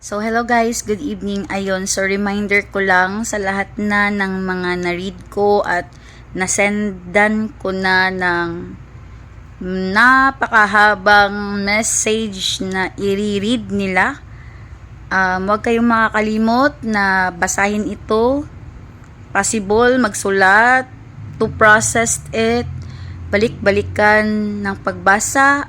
So, hello guys, good evening. Ayun, so reminder ko lang sa lahat na ng mga na-read ko at nasendan ko na ng napakahabang message na i-read nila. Um, huwag kayong makakalimot na basahin ito. Possible, magsulat, to process it, balik-balikan ng pagbasa,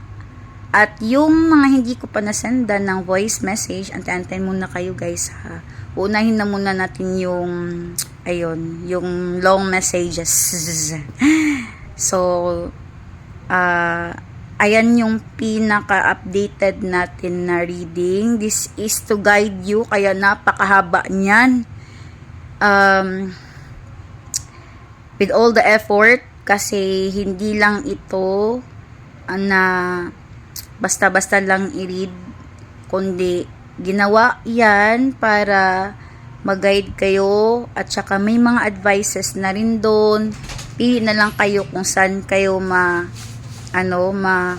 at yung mga hindi ko pa nasendan ng voice message, antayin muna kayo guys ha. Unahin na muna natin yung, ayun, yung long messages. so, ah, ayan yung pinaka-updated natin na reading. This is to guide you, kaya napakahaba niyan. Um, with all the effort, kasi hindi lang ito ah, na basta-basta lang i-read, kundi ginawa yan para mag-guide kayo at saka may mga advices na rin doon. Pili na lang kayo kung saan kayo ma ano ma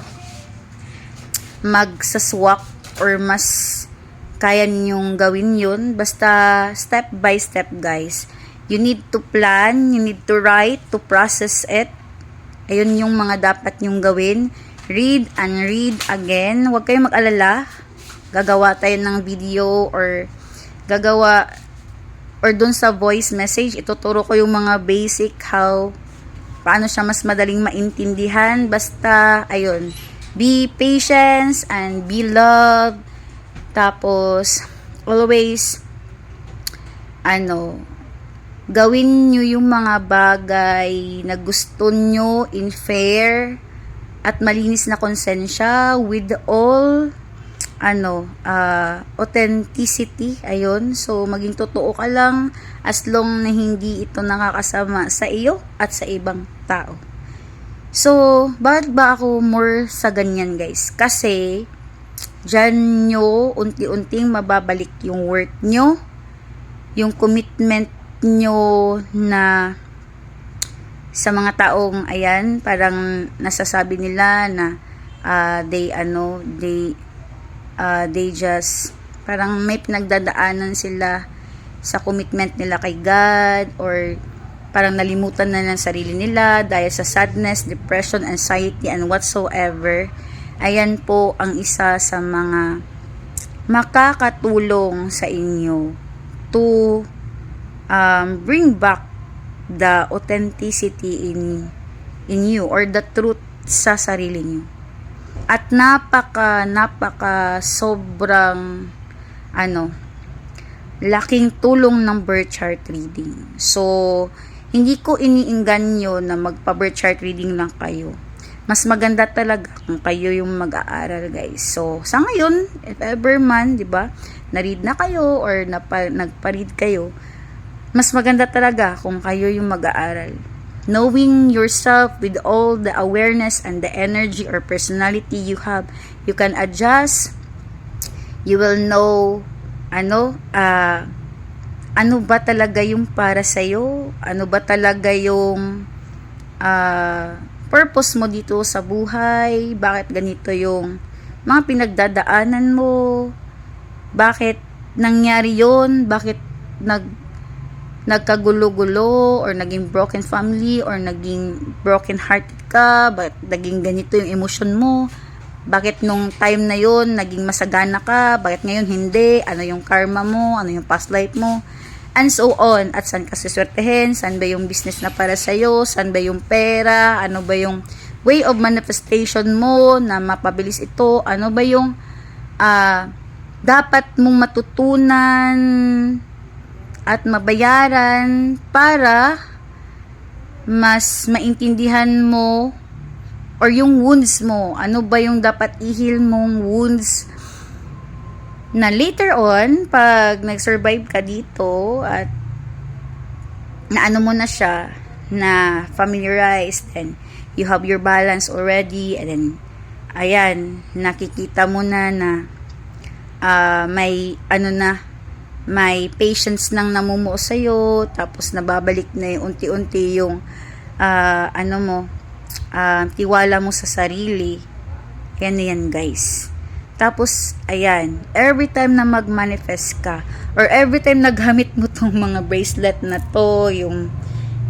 magsaswak or mas kaya ninyong gawin yun. Basta step by step guys. You need to plan, you need to write, to process it. Ayun yung mga dapat nyong gawin read and read again. Huwag kayong mag-alala. Gagawa tayo ng video or gagawa or dun sa voice message, ituturo ko yung mga basic how paano siya mas madaling maintindihan. Basta, ayun, be patient and be love. Tapos, always, ano, gawin nyo yung mga bagay na gusto nyo in fair, at malinis na konsensya with all ano uh, authenticity. Ayun. So maging totoo ka lang as long na hindi ito nakakasama sa iyo at sa ibang tao. So bakit ba ako more sa ganyan guys? Kasi dyan nyo unti-unting mababalik yung worth nyo yung commitment nyo na sa mga taong ayan parang nasasabi nila na uh, they ano they uh, they just parang may pinagdadaanan sila sa commitment nila kay God or parang nalimutan na ng sarili nila dahil sa sadness, depression, anxiety, and whatsoever. Ayan po ang isa sa mga makakatulong sa inyo to um, bring back the authenticity in in you or the truth sa sarili niyo. At napaka napaka sobrang ano laking tulong ng birth chart reading. So, hindi ko iniinganyo na magpa-birth chart reading lang kayo. Mas maganda talaga kung kayo yung mag-aaral, guys. So, sa ngayon, if ever man, 'di ba, na-read na kayo or napa, nagpa-read kayo, mas maganda talaga kung kayo yung mag-aaral. Knowing yourself with all the awareness and the energy or personality you have, you can adjust. You will know ano uh, ano ba talaga yung para sa iyo? Ano ba talaga yung uh, purpose mo dito sa buhay? Bakit ganito yung mga pinagdadaanan mo? Bakit nangyari yon? Bakit nag nagkagulo-gulo or naging broken family or naging broken hearted ka, bakit naging ganito yung emotion mo, bakit nung time na yon naging masagana ka, bakit ngayon hindi, ano yung karma mo, ano yung past life mo, and so on, at saan ka siswertehin, saan ba yung business na para sa'yo, saan ba yung pera, ano ba yung way of manifestation mo na mapabilis ito, ano ba yung uh, dapat mong matutunan at mabayaran para mas maintindihan mo or yung wounds mo. Ano ba yung dapat ihil mong wounds na later on, pag nag-survive ka dito at na ano mo na siya, na familiarized and you have your balance already and then ayan, nakikita mo na na uh, may ano na may patience nang namumuo sa'yo, tapos nababalik na yung unti-unti yung uh, ano mo, uh, tiwala mo sa sarili. Yan na yan guys. Tapos, ayan, every time na mag-manifest ka, or every time naghamit mo tong mga bracelet na to, yung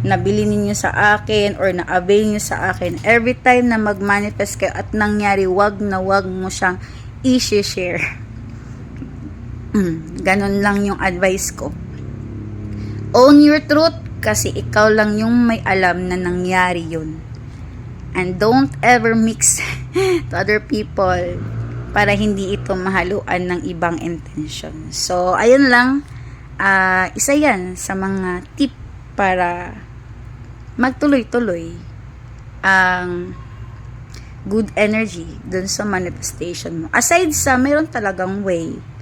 nabili ninyo sa akin, or na-avail nyo sa akin, every time na mag-manifest kayo at nangyari, wag na wag mo siyang i-share. Mm, ganun lang yung advice ko. Own your truth kasi ikaw lang yung may alam na nangyari yun. And don't ever mix to other people para hindi ito mahaluan ng ibang intention. So, ayun lang. ah isa yan sa mga tip para magtuloy-tuloy ang good energy dun sa manifestation mo. Aside sa mayroon talagang way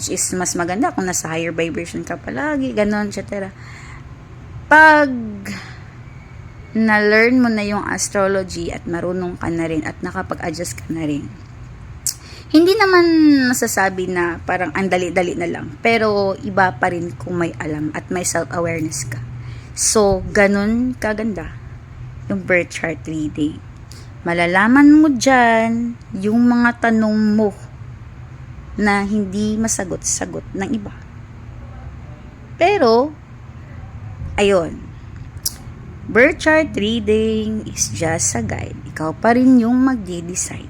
which is mas maganda kung nasa higher vibration ka palagi, ganon, etc. Pag na-learn mo na yung astrology at marunong ka na rin at nakapag-adjust ka na rin, hindi naman nasasabi na parang ang dali-dali na lang. Pero iba pa rin kung may alam at may self-awareness ka. So, ganun kaganda yung birth chart reading. Malalaman mo dyan yung mga tanong mo na hindi masagot-sagot ng iba. Pero, ayun, birth chart reading is just a guide. Ikaw pa rin yung magde-decide.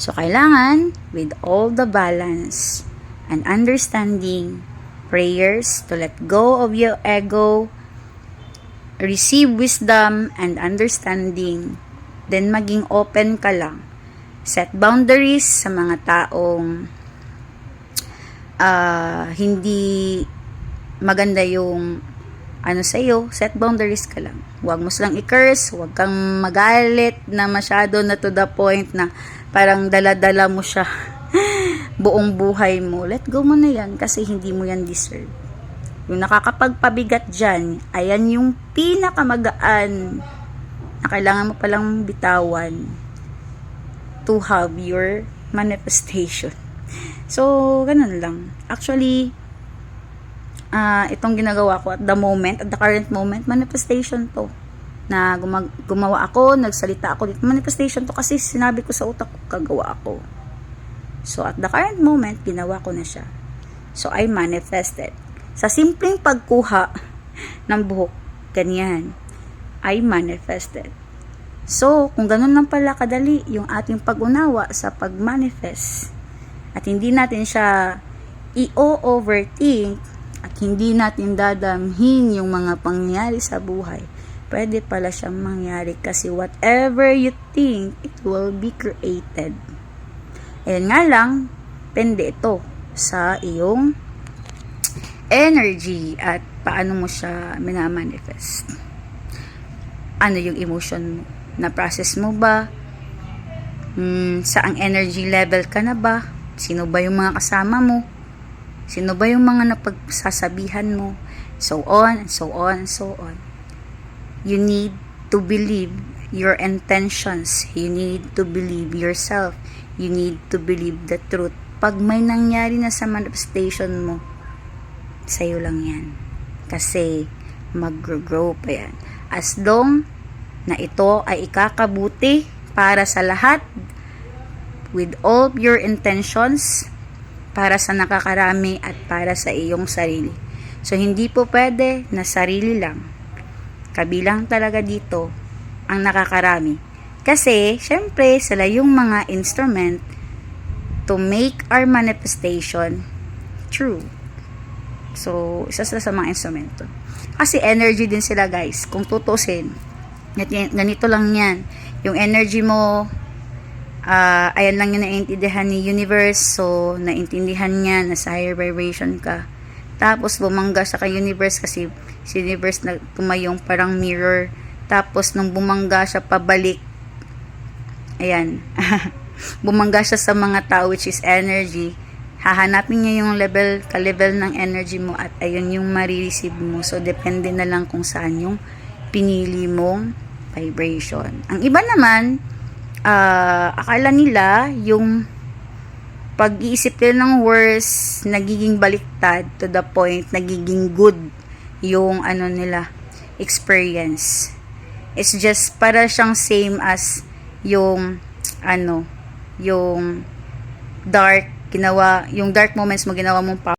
So, kailangan, with all the balance and understanding, prayers to let go of your ego, receive wisdom and understanding, then maging open ka lang. Set boundaries sa mga taong ah, hindi maganda yung ano sa'yo, set boundaries ka lang. Huwag mo silang i-curse, huwag kang magalit na masyado na to the point na parang dala-dala mo siya buong buhay mo. Let go mo na yan kasi hindi mo yan deserve. Yung nakakapagpabigat dyan, ayan yung pinakamagaan na kailangan mo palang bitawan to have your manifestation. So, ganun lang. Actually, ah itong ginagawa ko at the moment, at the current moment, manifestation to. Na gumag- gumawa ako, nagsalita ako dito. Manifestation to kasi sinabi ko sa utak ko, kagawa ako. So, at the current moment, ginawa ko na siya. So, I manifested. Sa simpleng pagkuha ng buhok, ganyan, I manifested. So, kung ganun lang pala kadali yung ating pag-unawa sa pag-manifest, at hindi natin siya i-overthink at hindi natin dadamhin yung mga pangyayari sa buhay, pwede pala siyang mangyari kasi whatever you think, it will be created. Ayan nga lang, pende ito sa iyong energy at paano mo siya minamanifest. Ano yung emotion mo? Na-process mo ba? Hmm, saang energy level ka na ba? Sino ba yung mga kasama mo? Sino ba yung mga napagsasabihan mo? So on, so on, so on. You need to believe your intentions. You need to believe yourself. You need to believe the truth. Pag may nangyari na sa manifestation mo, sa'yo lang yan. Kasi mag-grow pa yan. As long na ito ay ikakabuti para sa lahat with all your intentions para sa nakakarami at para sa iyong sarili. So, hindi po pwede na sarili lang. Kabilang talaga dito ang nakakarami. Kasi, syempre, sila yung mga instrument to make our manifestation true. So, isa sila sa mga instrumento. Kasi energy din sila guys. Kung tutusin, ganito lang yan. Yung energy mo, ah ayan lang yung naintindihan ni universe. So, naintindihan niya na sa higher vibration ka. Tapos, bumangga siya kay universe kasi si universe na tumayong parang mirror. Tapos, nung bumangga siya pabalik, ayan, bumangga siya sa mga tao which is energy, hahanapin niya yung level, ka-level ng energy mo at ayun yung marireceive mo. So, depende na lang kung saan yung pinili mong vibration. Ang iba naman, ah, akala nila yung pag-iisip nila ng worse, nagiging baliktad to the point, nagiging good yung ano nila, experience. It's just para siyang same as yung ano, yung dark, ginawa, yung dark moments mo ginawa mong